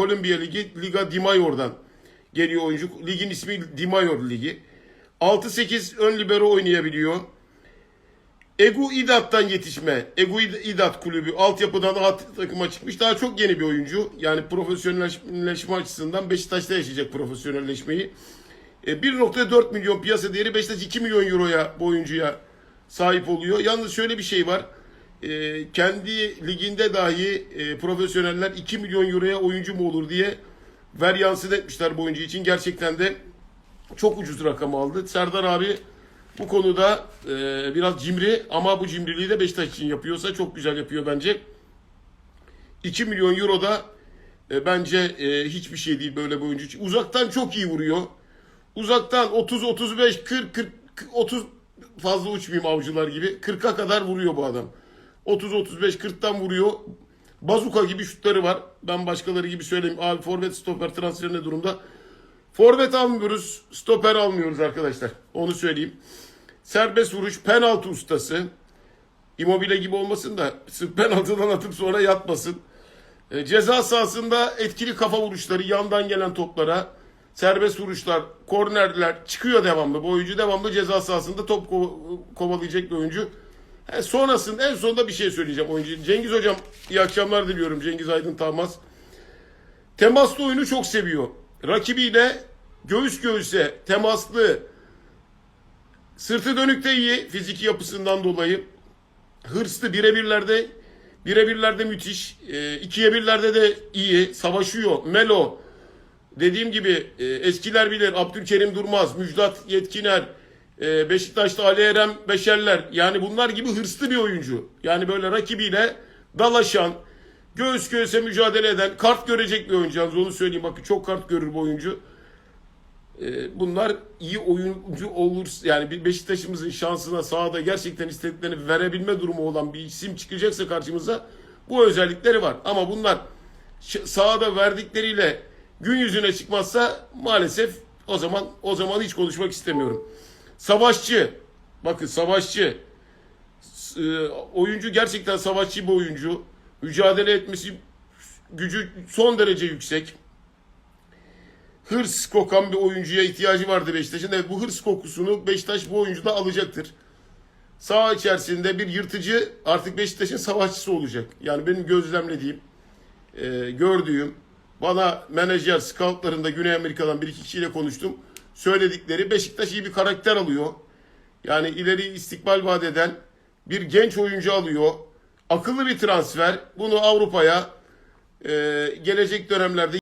Kolombiya Ligi Liga Di Mayor'dan geliyor oyuncu. Ligin ismi Di Mayor Ligi. 6-8 ön libero oynayabiliyor. Egu İdat'tan yetişme. Egu İdat kulübü altyapıdan A takıma çıkmış. Daha çok yeni bir oyuncu. Yani profesyonelleşme açısından Beşiktaş'ta yaşayacak profesyonelleşmeyi. E, 1.4 milyon piyasa değeri Beşiktaş 2 milyon euroya bu oyuncuya sahip oluyor. Yalnız şöyle bir şey var. E, kendi liginde dahi e, profesyoneller 2 milyon euroya oyuncu mu olur diye ver yansıt etmişler bu oyuncu için. Gerçekten de çok ucuz rakam aldı. Serdar abi bu konuda e, biraz cimri ama bu cimriliği de Beşiktaş için yapıyorsa çok güzel yapıyor bence. 2 milyon euro da e, bence e, hiçbir şey değil böyle bir oyuncu için. Uzaktan çok iyi vuruyor. Uzaktan 30 35 40 40 30 fazla uçmayayım avcılar gibi. 40'a kadar vuruyor bu adam. 30 35 40'tan vuruyor. Bazuka gibi şutları var. Ben başkaları gibi söyleyeyim. Abi forvet stoper transferi ne durumda? Forvet almıyoruz, stoper almıyoruz arkadaşlar. Onu söyleyeyim. Serbest vuruş, penaltı ustası. Immobile gibi olmasın da penaltıdan atıp sonra yatmasın. E, ceza sahasında etkili kafa vuruşları, yandan gelen toplara, serbest vuruşlar, kornerler çıkıyor devamlı. Bu oyuncu devamlı ceza sahasında top ko- kovalayacak bir oyuncu. E, sonrasında en sonunda bir şey söyleyeceğim oyuncu. Cengiz hocam iyi akşamlar diliyorum. Cengiz Aydın Tahmaz. Temaslı oyunu çok seviyor. Rakibiyle göğüs göğüse temaslı sırtı dönük de iyi fiziki yapısından dolayı. Hırslı birebirlerde birebirlerde müthiş. E, ikiye birlerde de iyi. Savaşıyor. Melo. Dediğim gibi e, eskiler bilir. Abdülkerim Durmaz, Müjdat Yetkiner, e, Beşiktaş'ta Ali Erem Beşerler. Yani bunlar gibi hırslı bir oyuncu. Yani böyle rakibiyle dalaşan, göğüs göğüse mücadele eden, kart görecek bir oyuncu. Yalnız onu söyleyeyim. Bakın çok kart görür bu oyuncu. E, bunlar iyi oyuncu olur. Yani Beşiktaş'ımızın şansına sahada gerçekten istediklerini verebilme durumu olan bir isim çıkacaksa karşımıza bu özellikleri var. Ama bunlar sahada verdikleriyle gün yüzüne çıkmazsa maalesef o zaman o zaman hiç konuşmak istemiyorum. Savaşçı. Bakın savaşçı. E, oyuncu gerçekten savaşçı bir oyuncu. Mücadele etmesi gücü son derece yüksek hırs kokan bir oyuncuya ihtiyacı vardı Beşiktaş'ın. Evet bu hırs kokusunu Beşiktaş bu oyuncuda alacaktır. Saha içerisinde bir yırtıcı artık Beşiktaş'ın savaşçısı olacak. Yani benim gözlemlediğim, e, gördüğüm, bana menajer, scoutlarında Güney Amerika'dan bir iki kişiyle konuştum. Söyledikleri Beşiktaş iyi bir karakter alıyor. Yani ileri istikbal vaat eden bir genç oyuncu alıyor. Akıllı bir transfer. Bunu Avrupa'ya e, gelecek dönemlerde